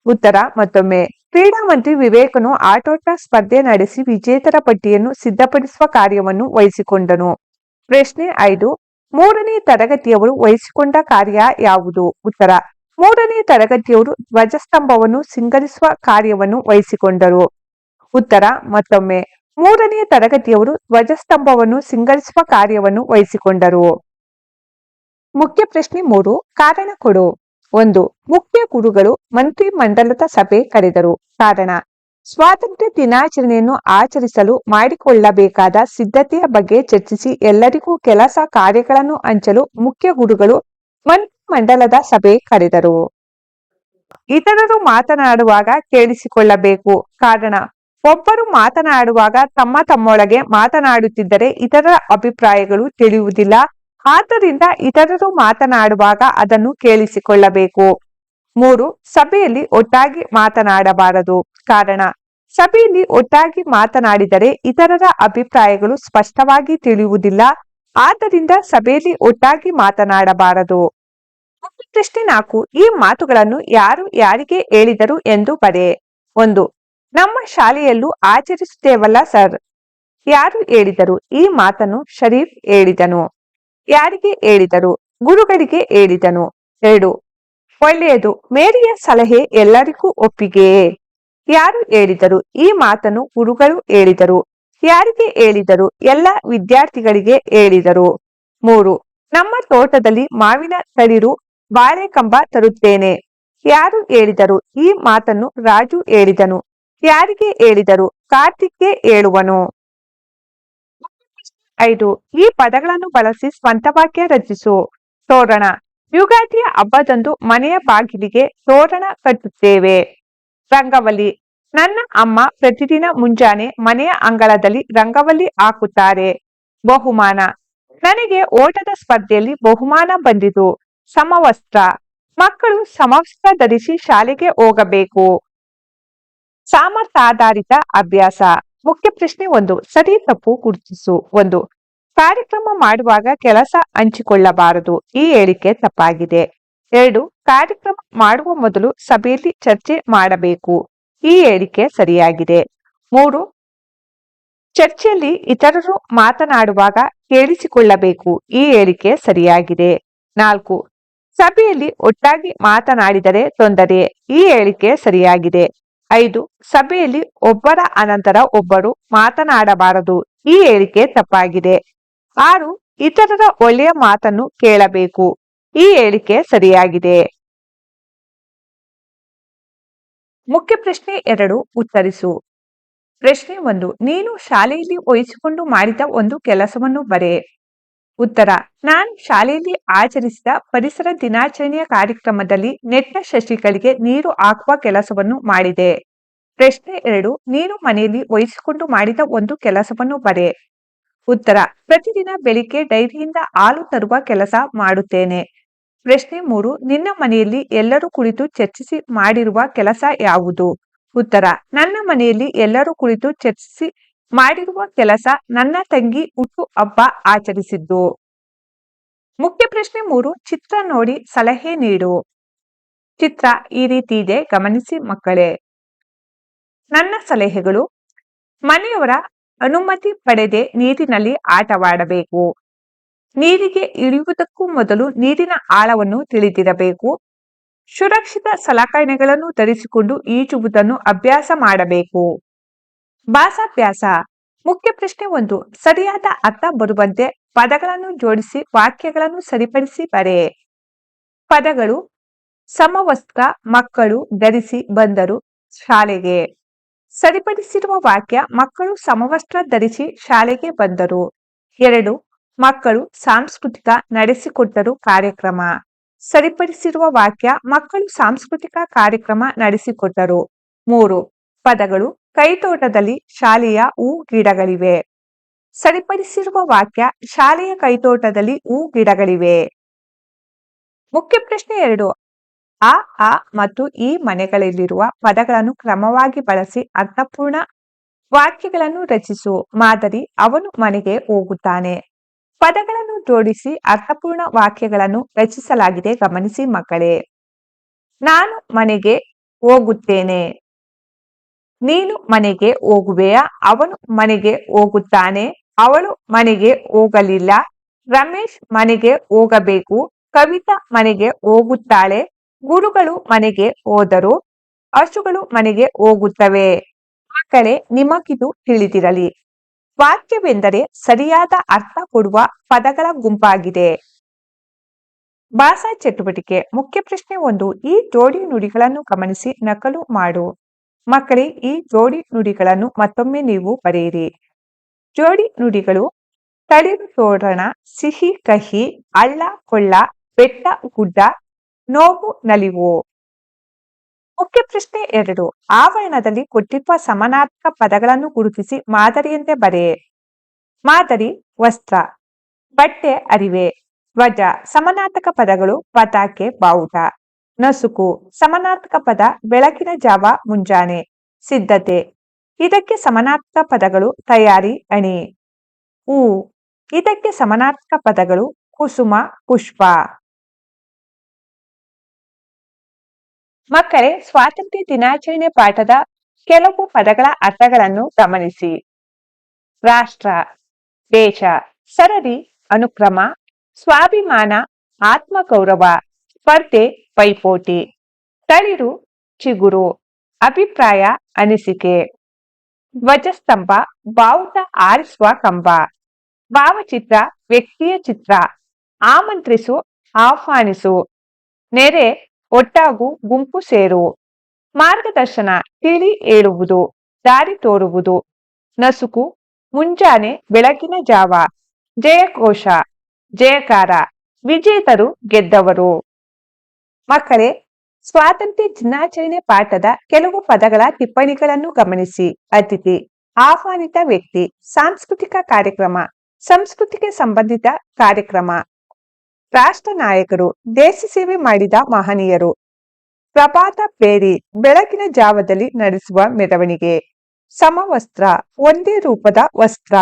ಉತ್ತರ ಮತ್ತೊಮ್ಮೆ. ಕ್ರೀಡಾ ಮಂತ್ರಿ ವಿವೇಕನು ಆಟೋಟ ಸ್ಪರ್ಧೆ ನಡೆಸಿ ವಿಜೇತರ ಪಟ್ಟಿಯನ್ನು ಸಿದ್ಧಪಡಿಸುವ ಕಾರ್ಯವನ್ನು ವಹಿಸಿಕೊಂಡನು. ಪ್ರಶ್ನೆ ಐದು, ಮೂರನೇ ತರಗತಿಯವರು ವಹಿಸಿಕೊಂಡ ಕಾರ್ಯ ಯಾವುದು? ಉತ್ತರ, ಮೂರನೇ ತರಗತಿಯವರು ಧ್ವಜಸ್ತಂಭವನ್ನು ಸಿಂಗರಿಸುವ ಕಾರ್ಯವನ್ನು ವಹಿಸಿಕೊಂಡರು. ಉತ್ತರ, ಮತ್ತೊಮ್ಮೆ, ಮೂರನೇ ತರಗತಿಯವರು ಧ್ವಜಸ್ತಂಭವನ್ನು ಸಿಂಗರಿಸುವ ಕಾರ್ಯವನ್ನು ವಹಿಸಿಕೊಂಡರು. ಮುಖ್ಯ ಪ್ರಶ್ನೆ ಮೂರು, ಕಾರಣ ಕೊಡು. ಒಂದು ಮುಖ್ಯ ಗುರುಗಳು ಮಂತ್ರಿ ಮಂಡಲದ ಸಭೆ ಕರೆದರು. ಕಾರಣ, ಸ್ವಾತಂತ್ರ್ಯ ದಿನಾಚರಣೆಯನ್ನು ಆಚರಿಸಲು ಮಾಡಿಕೊಳ್ಳಬೇಕಾದ ಸಿದ್ಧತೆಯ ಬಗ್ಗೆ ಚರ್ಚಿಸಿ ಎಲ್ಲರಿಗೂ ಕೆಲಸ ಕಾರ್ಯಗಳನ್ನು ಹಂಚಲು ಮುಖ್ಯ ಗುರುಗಳು ಮಂತ್ರಿ ಮಂಡಲದ ಸಭೆ ಕರೆದರು. ಇತರರು ಮಾತನಾಡುವಾಗ ಕೇಳಿಸಿಕೊಳ್ಳಬೇಕು. ಕಾರಣ, ಒಬ್ಬರು ಮಾತನಾಡುವಾಗ ತಮ್ಮ ತಮ್ಮೊಳಗೆ ಮಾತನಾಡುತ್ತಿದ್ದರೆ ಇತರ ಅಭಿಪ್ರಾಯಗಳು ತಿಳಿಯುವುದಿಲ್ಲ. ಆದ್ದರಿಂದ ಇತರರು ಮಾತನಾಡುವಾಗ ಅದನ್ನು ಕೇಳಿಸಿಕೊಳ್ಳಬೇಕು. ಮೂರು, ಸಭೆಯಲ್ಲಿ ಒಟ್ಟಾಗಿ ಮಾತನಾಡಬಾರದು. ಕಾರಣ, ಸಭೆಯಲ್ಲಿ ಒಟ್ಟಾಗಿ ಮಾತನಾಡಿದರೆ ಇತರರ ಅಭಿಪ್ರಾಯಗಳು ಸ್ಪಷ್ಟವಾಗಿ ತಿಳಿಯುವುದಿಲ್ಲ. ಆದ್ದರಿಂದ ಸಭೆಯಲ್ಲಿ ಒಟ್ಟಾಗಿ ಮಾತನಾಡಬಾರದು. ಪ್ರಶ್ನೆ ನಾಲ್ಕು, ಈ ಮಾತುಗಳನ್ನು ಯಾರು ಯಾರಿಗೆ ಹೇಳಿದರು ಎಂದು ಬರೆ. ಒಂದು, ನಮ್ಮ ಶಾಲೆಯಲ್ಲೂ ಆಚರಿಸುತ್ತೇವಲ್ಲ ಸರ್? ಯಾರು ಹೇಳಿದರು? ಈ ಮಾತನ್ನು ಶರೀಫ್ ಹೇಳಿದನು. ಯಾರಿಗೆ ಹೇಳಿದರು? ಗುರುಗಳಿಗೆ ಹೇಳಿದನು. ಎರಡು, ಒಳ್ಳೆಯದು. ಮೇರಿಯ ಸಲಹೆ ಎಲ್ಲರಿಗೂ ಒಪ್ಪಿಗೆಯೇ ಯಾರು ಹೇಳಿದರು? ಈ ಮಾತನ್ನು ಗುರುಗಳು ಹೇಳಿದರು. ಯಾರಿಗೆ ಹೇಳಿದರು? ಎಲ್ಲ ವಿದ್ಯಾರ್ಥಿಗಳಿಗೆ ಹೇಳಿದರು. ಮೂರು, ನಮ್ಮ ತೋಟದಲ್ಲಿ ಮಾವಿನ ತಳಿರು ಬಾಳೆಕಂಬ ತರುತ್ತೇನೆ. ಯಾರು ಹೇಳಿದರು? ಈ ಮಾತನ್ನು ರಾಜು ಹೇಳಿದನು. ಯಾರಿಗೆ ಹೇಳಿದರು? ಕಾರ್ತಿಕ್ಗೆ ಹೇಳುವನು. ಐದು. ಈ ಪದಗಳನ್ನು ಬಳಸಿ ಸ್ವಂತ ವಾಕ್ಯ ರಚಿಸು. ತೋರಣ ಯುಗಾದಿಯ ಹಬ್ಬದಂದು ಮನೆಯ ಬಾಗಿಲಿಗೆ ತೋರಣ ಕಟ್ಟುತ್ತೇವೆ. ರಂಗವಲ್ಲಿ. ನನ್ನ ಅಮ್ಮ ಪ್ರತಿದಿನ ಮುಂಜಾನೆ ಮನೆಯ ಅಂಗಳದಲ್ಲಿ ರಂಗವಲ್ಲಿ ಹಾಕುತ್ತಾರೆ. ಬಹುಮಾನ. ನನಗೆ ಓಟದ ಸ್ಪರ್ಧೆಯಲ್ಲಿ ಬಹುಮಾನ ಬಂದಿತು. ಸಮವಸ್ತ್ರ. ಮಕ್ಕಳು ಸಮವಸ್ತ್ರ ಧರಿಸಿ ಶಾಲೆಗೆ ಹೋಗಬೇಕು. ಸಾಮರ್ಥ್ಯಾಧಾರಿತ ಅಭ್ಯಾಸ. ಮುಖ್ಯ ಪ್ರಶ್ನೆ ಒಂದು, ಸರಿ ತಪ್ಪು ಗುರುತಿಸು. ಒಂದು, ಕಾರ್ಯಕ್ರಮ ಮಾಡುವಾಗ ಕೆಲಸ ಹಂಚಿಕೊಳ್ಳಬಾರದು. ಈ ಹೇಳಿಕೆ ತಪ್ಪಾಗಿದೆ. ಎರಡು, ಕಾರ್ಯಕ್ರಮ ಮಾಡುವ ಮೊದಲು ಸಭೆಯಲ್ಲಿ ಚರ್ಚೆ ಮಾಡಬೇಕು. ಈ ಹೇಳಿಕೆ ಸರಿಯಾಗಿದೆ. ಮೂರು, ಚರ್ಚೆಯಲ್ಲಿ ಇತರರು ಮಾತನಾಡುವಾಗ ಕೇಳಿಸಿಕೊಳ್ಳಬೇಕು. ಈ ಹೇಳಿಕೆ ಸರಿಯಾಗಿದೆ. ನಾಲ್ಕು, ಸಭೆಯಲ್ಲಿ ಒಟ್ಟಾಗಿ ಮಾತನಾಡಿದರೆ ತೊಂದರೆ. ಈ ಹೇಳಿಕೆ ಸರಿಯಾಗಿದೆ. ಐದು. ಸಭೆಯಲ್ಲಿ ಒಬ್ಬರ ಅನಂತರ ಒಬ್ಬರು ಮಾತನಾಡಬಾರದು. ಈ ಹೇಳಿಕೆ ತಪ್ಪಾಗಿದೆ. ಆರು. ಇತರರ ಒಳ್ಳೆಯ ಮಾತನ್ನು ಕೇಳಬೇಕು. ಈ ಹೇಳಿಕೆ ಸರಿಯಾಗಿದೆ. ಮುಖ್ಯ ಪ್ರಶ್ನೆ ಎರಡು. ಉತ್ತರಿಸು. ಪ್ರಶ್ನೆ ಒಂದು. ನೀನು ಶಾಲೆಯಲ್ಲಿ ವಹಿಸಿಕೊಂಡು ಮಾಡಿದ ಒಂದು ಕೆಲಸವನ್ನು ಬರೆ. ಉತ್ತರ, ನಾನು ಶಾಲೆಯಲ್ಲಿ ಆಚರಿಸಿದ ಪರಿಸರ ದಿನಾಚರಣೆಯ ಕಾರ್ಯಕ್ರಮದಲ್ಲಿ ನೆಟ್ಟ ಶಶಿಗಳಿಗೆ ನೀರು ಹಾಕುವ ಕೆಲಸವನ್ನು ಮಾಡಿದೆ. ಪ್ರಶ್ನೆ ಎರಡು, ನೀನು ಮನೆಯಲ್ಲಿ ವಹಿಸಿಕೊಂಡು ಮಾಡಿದ ಒಂದು ಕೆಲಸವನ್ನು ಬರೆ. ಉತ್ತರ, ಪ್ರತಿದಿನ ಬೆಳಿಗ್ಗೆ ಡೈರಿಯಿಂದ ಹಾಲು ತರುವ ಕೆಲಸ ಮಾಡುತ್ತೇನೆ. ಪ್ರಶ್ನೆ ಮೂರು, ನಿನ್ನ ಮನೆಯಲ್ಲಿ ಎಲ್ಲರೂ ಕುಳಿತು ಚರ್ಚಿಸಿ ಮಾಡಿರುವ ಕೆಲಸ ಯಾವುದು? ಉತ್ತರ, ನನ್ನ ಮನೆಯಲ್ಲಿ ಎಲ್ಲರೂ ಕುಳಿತು ಚರ್ಚಿಸಿ ಮಾಡಿರುವ ಕೆಲಸ ನನ್ನ ತಂಗಿ ಹುಟ್ಟು ಹಬ್ಬ ಆಚರಿಸಿದ್ದು. ಮುಖ್ಯ ಪ್ರಶ್ನೆ ಮೂರು, ಚಿತ್ರ ನೋಡಿ ಸಲಹೆ ನೀಡು. ಚಿತ್ರ ಈ ರೀತಿ ಇದೆ, ಗಮನಿಸಿ ಮಕ್ಕಳೇ. ನನ್ನ ಸಲಹೆಗಳು, ಮನೆಯವರ ಅನುಮತಿ ಪಡೆದೆ ನೀರಿನಲ್ಲಿ ಆಟವಾಡಬೇಕು. ನೀರಿಗೆ ಇಳಿಯುವುದಕ್ಕೂ ಮೊದಲು ನೀರಿನ ಆಳವನ್ನು ತಿಳಿದಿರಬೇಕು. ಸುರಕ್ಷಿತ ಸಲಕರಣೆಗಳನ್ನು ಧರಿಸಿಕೊಂಡು ಈಜುವುದನ್ನು ಅಭ್ಯಾಸ ಮಾಡಬೇಕು. ಭಾಷಾಭ್ಯಾಸ. ಮುಖ್ಯ ಪ್ರಶ್ನೆ ಒಂದು, ಸರಿಯಾದ ಅರ್ಥ ಬರುವಂತೆ ಪದಗಳನ್ನು ಜೋಡಿಸಿ ವಾಕ್ಯಗಳನ್ನು ಸರಿಪಡಿಸಿ ಬರೆ. ಪದಗಳು, ಸಮವಸ್ತ್ರ ಮಕ್ಕಳು ಧರಿಸಿ ಬಂದರು ಶಾಲೆಗೆ. ಸರಿಪಡಿಸಿರುವ ವಾಕ್ಯ ಮಕ್ಕಳು ಸಮವಸ್ತ್ರ ಧರಿಸಿ ಶಾಲೆಗೆ ಬಂದರು. ಎರಡು, ಮಕ್ಕಳು ಸಾಂಸ್ಕೃತಿಕ ನಡೆಸಿಕೊಟ್ಟರು ಕಾರ್ಯಕ್ರಮ. ಸರಿಪಡಿಸಿರುವ ವಾಕ್ಯ ಮಕ್ಕಳು ಸಾಂಸ್ಕೃತಿಕ ಕಾರ್ಯಕ್ರಮ ನಡೆಸಿಕೊಟ್ಟರು. ಮೂರು, ಪದಗಳು ಕೈತೋಟದಲ್ಲಿ ಶಾಲೆಯ ಹೂ ಗಿಡಗಳಿವೆ. ಸರಿಪಡಿಸಿರುವ ವಾಕ್ಯ ಶಾಲೆಯ ಕೈತೋಟದಲ್ಲಿ ಹೂ ಗಿಡಗಳಿವೆ. ಮುಖ್ಯ ಪ್ರಶ್ನೆ ಎರಡು. ಆ ಆ ಮತ್ತು ಈ ಮನೆಗಳಲ್ಲಿರುವ ಪದಗಳನ್ನು ಕ್ರಮವಾಗಿ ಬಳಸಿ ಅರ್ಥಪೂರ್ಣ ವಾಕ್ಯಗಳನ್ನು ರಚಿಸು. ಮಾದರಿ ಅವನು ಮನೆಗೆ ಹೋಗುತ್ತಾನೆ. ಪದಗಳನ್ನು ಜೋಡಿಸಿ ಅರ್ಥಪೂರ್ಣ ವಾಕ್ಯಗಳನ್ನು ರಚಿಸಲಾಗಿದೆ ಗಮನಿಸಿ ಮಕ್ಕಳೇ. ನಾನು ಮನೆಗೆ ಹೋಗುತ್ತೇನೆ. ನೀನು ಮನೆಗೆ ಹೋಗುವೆಯಾ? ಅವನು ಮನೆಗೆ ಹೋಗುತ್ತಾನೆ. ಅವಳು ಮನೆಗೆ ಹೋಗಲಿಲ್ಲ. ರಮೇಶ್ ಮನೆಗೆ ಹೋಗಬೇಕು. ಕವಿತಾ ಮನೆಗೆ ಹೋಗುತ್ತಾಳೆ. ಗುರುಗಳು ಮನೆಗೆ ಹೋದರು. ಹಸುಗಳು ಮನೆಗೆ ಹೋಗುತ್ತವೆ. ಮಕ್ಕಳೇ, ನಿಮಗಿದು ತಿಳಿದಿರಲಿ. ವಾಕ್ಯವೆಂದರೆ ಸರಿಯಾದ ಅರ್ಥ ಕೊಡುವ ಪದಗಳ ಗುಂಪಾಗಿದೆ. ಭಾಷಾ ಚಟುವಟಿಕೆ ಮುಖ್ಯ ಪ್ರಶ್ನೆ ಒಂದು. ಈ ಜೋಡಿ ನುಡಿಗಳನ್ನು ಗಮನಿಸಿ ನಕಲು ಮಾಡು. ಮಕ್ಕಳೇ, ಈ ಜೋಡಿ ನುಡಿಗಳನ್ನು ಮತ್ತೊಮ್ಮೆ ನೀವು ಬರೆಯಿರಿ. ಜೋಡಿ ನುಡಿಗಳು, ತಳಿರು ತೋರಣ ಸಿಹಿ ಕಹಿ, ಅಳ್ಳ ಕೊಳ್ಳ, ಬೆಟ್ಟ ಗುಡ್ಡ, ನೋವು ನಲಿವು. ಮುಖ್ಯ ಪ್ರಶ್ನೆ ಎರಡು, ಆವರಣದಲ್ಲಿ ಕೊಟ್ಟಿರುವ ಸಮಾನಾರ್ಥಕ ಪದಗಳನ್ನು ಗುರುತಿಸಿ ಮಾದರಿಯಂತೆ ಬರೆ. ಮಾದರಿ, ವಸ್ತ್ರ. ಬಟ್ಟೆ, ಅರಿವೆ. ಧ್ವಜ ಸಮಾನಾರ್ಥಕ ಪದಗಳು ಪತಾಕೆ ಬಾವುಟ. ನಸುಕು, ಸಮನಾರ್ಥಕ ಪದ ಬೆಳಕಿನ ಜಾವ ಮುಂಜಾನೆ. ಸಿದ್ಧತೆ, ಇದಕ್ಕೆ ಸಮಾನಾರ್ಥಕ ಪದಗಳು ತಯಾರಿ, ಅಣಿ. ಹೂ ಇದಕ್ಕೆ ಸಮನಾರ್ಥಕ ಪದಗಳು ಕುಸುಮ, ಪುಷ್ಪ. ಮಕ್ಕಳೇ, ಸ್ವಾತಂತ್ರ್ಯ ದಿನಾಚರಣೆ ಪಾಠದ ಕೆಲವು ಪದಗಳ ಅರ್ಥಗಳನ್ನು ಗಮನಿಸಿ. ರಾಷ್ಟ್ರ, ದೇಶ, ಸರದಿ, ಅನುಕ್ರಮ, ಸ್ವಾಭಿಮಾನ, ಆತ್ಮಗೌರವ, ಸ್ಪರ್ಧೆ ಪೈಪೋಟಿ. ತಳಿರು, ಚಿಗುರು, ಅಭಿಪ್ರಾಯ, ಅನಿಸಿಕೆ. ಧ್ವಜಸ್ತಂಭ, ಬಾವುಟ ಆರಿಸುವ ಕಂಬ. ಭಾವಚಿತ್ರ, ವ್ಯಕ್ತಿಯ ಚಿತ್ರ. ಆಮಂತ್ರಿಸು, ಆಹ್ವಾನಿಸು. ನೆರೆ, ಒಟ್ಟಾಗು, ಗುಂಪು ಸೇರು. ಮಾರ್ಗದರ್ಶನ, ತಿಳಿ ಹೇಳುವುದು, ದಾರಿ ತೋರುವುದು. ನಸುಕು, ಮುಂಜಾನೆ, ಬೆಳಗಿನ ಜಾವ. ಜಯಕೋಶ ಜಯಕಾರ. ವಿಜೇತರು ಗೆದ್ದವರು. ಮಕ್ಕಳೇ, ಸ್ವಾತಂತ್ರ್ಯ ದಿನಾಚರಣೆ ಪಾಠದ ಕೆಲವು ಪದಗಳ ಟಿಪ್ಪಣಿಗಳನ್ನು ಗಮನಿಸಿ. ಅತಿಥಿ, ಆಹ್ವಾನಿತ ವ್ಯಕ್ತಿ, ಸಾಂಸ್ಕೃತಿಕ ಕಾರ್ಯಕ್ರಮ, ಸಂಸ್ಕೃತಿಗೆ ಸಂಬಂಧಿತ ಕಾರ್ಯಕ್ರಮ. ರಾಷ್ಟ್ರ ನಾಯಕರು, ದೇಶ ಸೇವೆ ಮಾಡಿದ ಮಹನೀಯರು. ಪ್ರಭಾತ ಪೇರಿ ಬೆಳಕಿನ ಜಾವದಲ್ಲಿ ನಡೆಸುವ ಮೆರವಣಿಗೆ. ಸಮವಸ್ತ್ರ, ಒಂದೇ ರೂಪದ ವಸ್ತ್ರ.